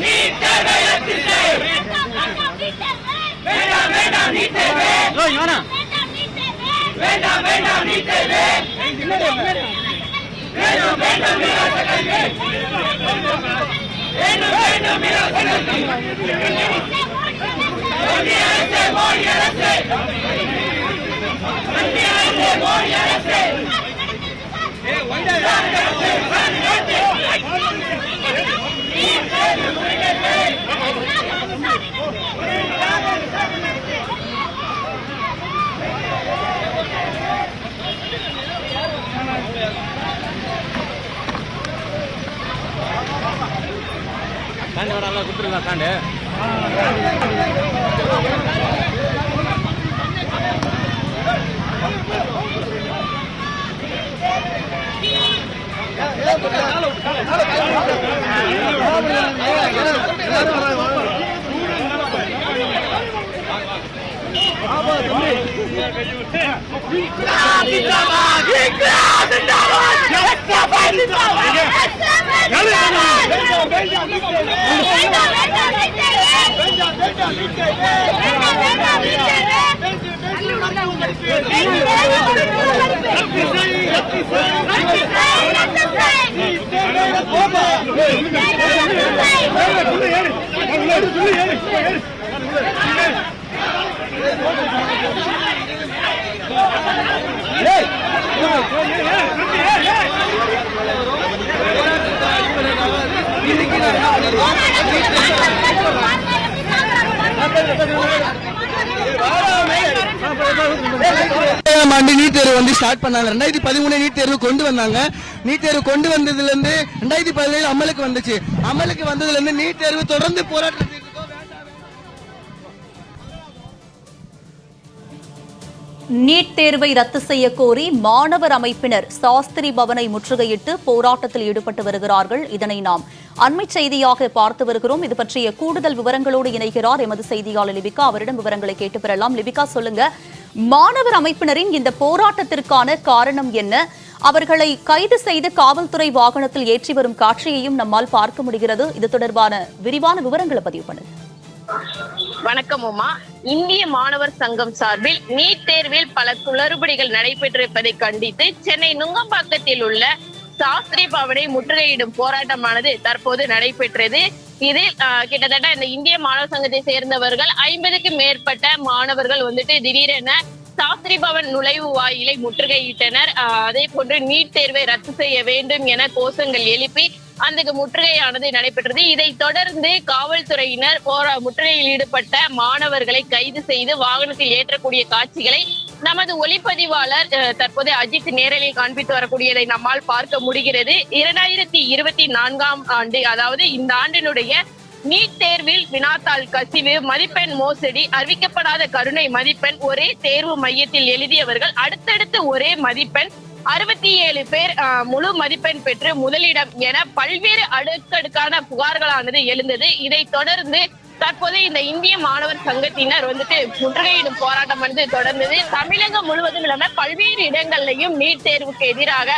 NEET தேர்வை ரத்து செய் வேண்டாம் வேண்டாம் நீட் தேர்வு ஓய் யோனா வேண்டாம் வேண்டாம் நீட் தேர்வு வேண்டாம் வேண்டாம் இலவச கல்வி வேண்டும் வேண்டும் இலவச கல்வி மத்திய அரசு மோடி அரசு மத்திய அரசு மோடி அரசு ஏ ஒன்றரை ஸ்டாண்டு வர எல்லாம் கொடுத்துருங்க ஸ்டாண்டு ஏழாம் ஆண்டு நீட் தேர்வு வந்து ஸ்டார்ட் பண்ணாங்க. ரெண்டாயிரத்தி பதிமூணு நீட் தேர்வு கொண்டு வந்தாங்க. நீட் தேர்வு கொண்டு வந்ததுல இருந்து ரெண்டாயிரத்தி பதினேழு அமலுக்கு வந்துச்சு. அமலுக்கு வந்ததுல இருந்து நீட் தேர்வு தொடர்ந்து போராட்டத்தில் நீட் தேர்வை ரத்து செய்ய கோரி மாணவர் அமைப்பினர் சாஸ்திரி பவனை முற்றுகையிட்டு போராட்டத்தில் ஈடுபட்டு வருகிறார்கள். இதனை நாம் அண்மை செய்தியாக பார்த்து வருகிறோம். இது பற்றிய கூடுதல் விவரங்களோடு இணைகிறார் எமது செய்தியாளர் லிபிகா. அவரிடம் விவரங்களை கேட்டு பெறலாம். லிபிகா சொல்லுங்க. மாணவர் அமைப்பினரின் இந்த போராட்டத்திற்கான காரணம் என்ன? அவர்களை கைது செய்து காவல்துறை வாகனத்தில் ஏற்றி வரும் காட்சியையும் நம்மால் பார்க்க முடிகிறது. இது தொடர்பான விரிவான விவரங்களை பதிவு பண்ணுங்க. வணக்கம் உமா. இந்திய மாணவர் சங்கம் சார்பில் நீட் தேர்வில் பல குளறுபடிகள் நடைபெற்றிருப்பதை கண்டித்து சென்னை நுங்கம்பாக்கத்தில் உள்ள சாஸ்திரி பவனை முற்றுகையிடும் போராட்டமானது தற்போது நடைபெற்றது. இதில் கிட்டத்தட்ட இந்த இந்திய மாணவர் சங்கத்தை சேர்ந்தவர்கள் ஐம்பதுக்கும் மேற்பட்ட மாணவர்கள் வந்துட்டு திடீரென சாஸ்திரி பவன் நுழைவு வாயிலை முற்றுகையிட்டனர். அதே போன்று நீட் தேர்வை ரத்து செய்ய வேண்டும் என கோஷங்கள் எழுப்பி அந்த முற்றுகையானது நடைபெற்றது. இதை தொடர்ந்து காவல்துறையினர் போரா முற்றுகையில் ஈடுபட்ட மாணவர்களை கைது செய்து வாகனத்தில் ஏற்றக்கூடிய காட்சிகளை நமது ஒளிப்பதிவாளர் தற்போது அஜித் நேரலில் காண்பித்து வரக்கூடியதை நம்மால் பார்க்க முடிகிறது. இரண்டாயிரத்தி இருபத்தி நான்காம் ஆண்டு அதாவது இந்த ஆண்டினுடைய நீட் தேர்வில் வினாத்தாள் கசிவு மதிப்பெண் மோசடி அறிவிக்கப்படாத கருணை மதிப்பெண் ஒரே தேர்வு மையத்தில் எழுதியவர்கள் அடுத்தடுத்து ஒரே மதிப்பெண் அறுபத்தி ஏழு பேர் ஆஹ், முழு மதிப்பெண் பெற்று முதலிடம் என பல்வேறு அடுக்கடுக்கான புகார்களானது எழுந்தது. இதைத் தொடர்ந்து தற்போது இந்த இந்திய மாணவர் சங்கத்தினர் வந்துட்டு முற்றுகையிடும் போராட்டம் வந்து தொடர்ந்தது. தமிழகம் முழுவதும் இல்லாம பல்வேறு இடங்கள்லயும் நீட் தேர்வுக்கு எதிராக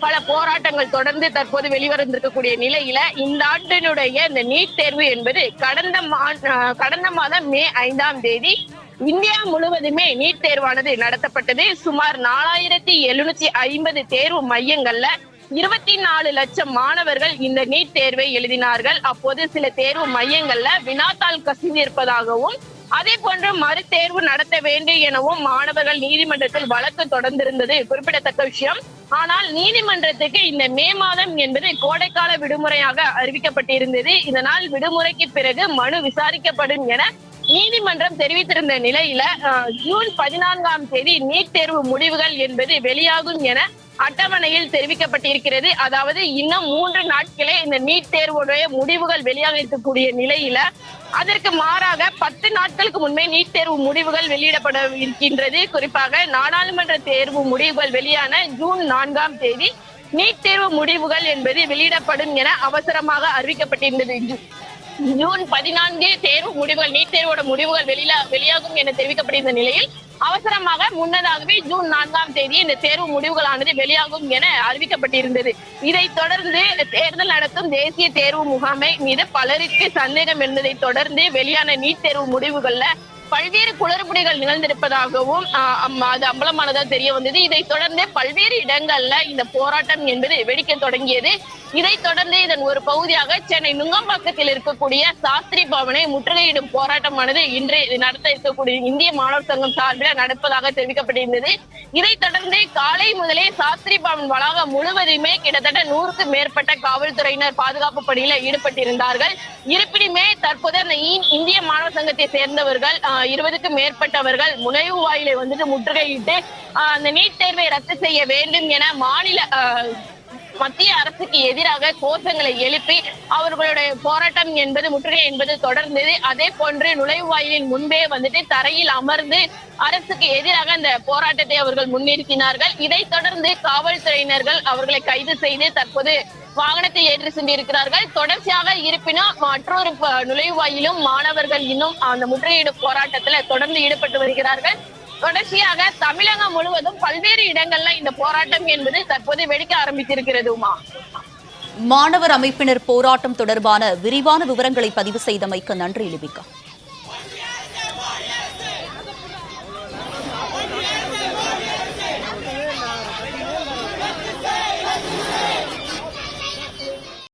பல போராட்டங்கள் தொடர்ந்து தற்போது வெளிவந்திருக்கக்கூடிய நிலையில இந்த ஆண்டினுடைய இந்த நீட் தேர்வு என்பது கடந்த மா ஆஹ் கடந்த மாதம் மே ஐந்தாம் தேதி இந்தியா முழுவதுமே நீட் தேர்வானது நடத்தப்பட்டது. சுமார் நாலாயிரத்தி எழுநூத்தி ஐம்பது தேர்வு மையங்கள்ல இருபத்தி நாலு லட்சம் மாணவர்கள் இந்த நீட் தேர்வை எழுதினார்கள். அப்போது சில தேர்வு மையங்கள்ல வினாத்தாள் கசிந்திருப்பதாகவும் அதே போன்று மறு தேர்வு நடத்த வேண்டும் எனவும் மாணவர்கள் நீதிமன்றத்தில் வழக்கு தொடர்ந்திருந்தது குறிப்பிடத்தக்க விஷயம். ஆனால் நீதிமன்றத்துக்கு இந்த மே மாதம் என்பது கோடைக்கால விடுமுறையாக அறிவிக்கப்பட்டிருந்தது. இதனால் விடுமுறைக்கு பிறகு மனு விசாரிக்கப்படும் என நீதிமன்றம் தெரிவித்திருந்த நிலையில ஜூன் பதினான்காம் தேதி நீட் தேர்வு முடிவுகள் என்பது வெளியாகும் என அட்டவணையில் தெரிவிக்கப்பட்டிருக்கிறது. அதாவது இன்னும் மூன்று நாட்களே இந்த நீட் தேர்வுடைய முடிவுகள் வெளியாக இருக்கக்கூடிய நிலையில அதற்கு மாறாக பத்து நாட்களுக்கு முன்பே நீட் தேர்வு முடிவுகள் வெளியிடப்பட இருக்கின்றது. குறிப்பாக நாடாளுமன்ற தேர்வு முடிவுகள் வெளியான ஜூன் நான்காம் தேதி நீட் தேர்வு முடிவுகள் என்பது வெளியிடப்படும் என அவசரமாக அறிவிக்கப்பட்டிருந்தது. ஜூன் பதினான்கு தேர்வு முடிவுகள் நீட் தேர்வோட முடிவுகள் வெளியில வெளியாகும் என தெரிவிக்கப்பட்டிருந்த நிலையில் அவசரமாக முன்னதாகவே ஜூன் நான்காம் தேதி இந்த தேர்வு முடிவுகளானது வெளியாகும் என அறிவிக்கப்பட்டிருந்தது. இதை தொடர்ந்து தேர்தல் நடத்தும் தேசிய தேர்வு முகாமை மீது பலருக்கு சந்தேகம் இருந்ததை தொடர்ந்து வெளியான நீட் தேர்வு முடிவுகள்ல பல்வேறு குளறுபடிகள் நிகழ்ந்திருப்பதாகவும் அது அம்பலமானதாக தெரிய வந்தது. இதைத் தொடர்ந்து பல்வேறு இடங்கள்ல இந்த போராட்டம் என்பது வெடிக்க தொடங்கியது. இதைத் தொடர்ந்து இதன் ஒரு பகுதியாக சென்னை நுங்கம்பாக்கத்தில் இருக்கக்கூடிய சாஸ்திரி பவனை முற்றுகையிடும் போராட்டமானது இன்று நடத்த இருக்கக்கூடிய இந்திய மாணவர் சங்கம் சார்பில் நடப்பதாக தெரிவிக்கப்பட்டிருந்தது. இதைத் தொடர்ந்து காலை முதலே சாஸ்திரி பவன் வளாகம் முழுவதுமே கிட்டத்தட்ட நூறுக்கு மேற்பட்ட காவல்துறையினர் பாதுகாப்பு பணியில ஈடுபட்டிருந்தார்கள். இருப்பினுமே தற்போது அந்த இந்திய மாணவர் சங்கத்தை சேர்ந்தவர்கள் ஆஹ், இருபதுக்கும் மேற்பட்டவர்கள் முனைவு வாயிலை வந்துட்டு முற்றுகையிட்டு ஆஹ், அந்த நீட் தேர்வை ரத்து செய்ய வேண்டும் என மாநில மத்திய அரசுக்கு எதிராக கோஷங்களை எழுப்பி அவர்களுடைய போராட்டம் என்பது முற்றுகை என்பது தொடர்ந்தது. அதே போன்று நுழைவாயிலின் முன்பே வந்துட்டு தரையில் அமர்ந்து அரசுக்கு எதிராக அந்த போராட்டத்தை அவர்கள் முன்னிறுத்தினார்கள். இதைத் தொடர்ந்து காவல்துறையினர்கள் அவர்களை கைது செய்து தற்போது வாகனத்தை ஏற்றி சென்றிருக்கிறார்கள். தொடர்ச்சியாக இருப்பினும் மற்றொரு நுழைவாயிலும் மாணவர்கள் இன்னும் அந்த முற்றுகையிடும் போராட்டத்துல தொடர்ந்து ஈடுபட்டு வருகிறார்கள். தொடர்ச்சியாக தமிழகம் முழுவதும் பல்வேறு இடங்கள்ல இந்த போராட்டம் என்பது தற்போது வெடிக்க ஆரம்பித்திருக்கிறது உமா மாணவர் அமைப்பினர் போராட்டம் தொடர்பான விரிவான விவரங்களை பதிவு செய்தமைக்கு நன்றி லிபிகா.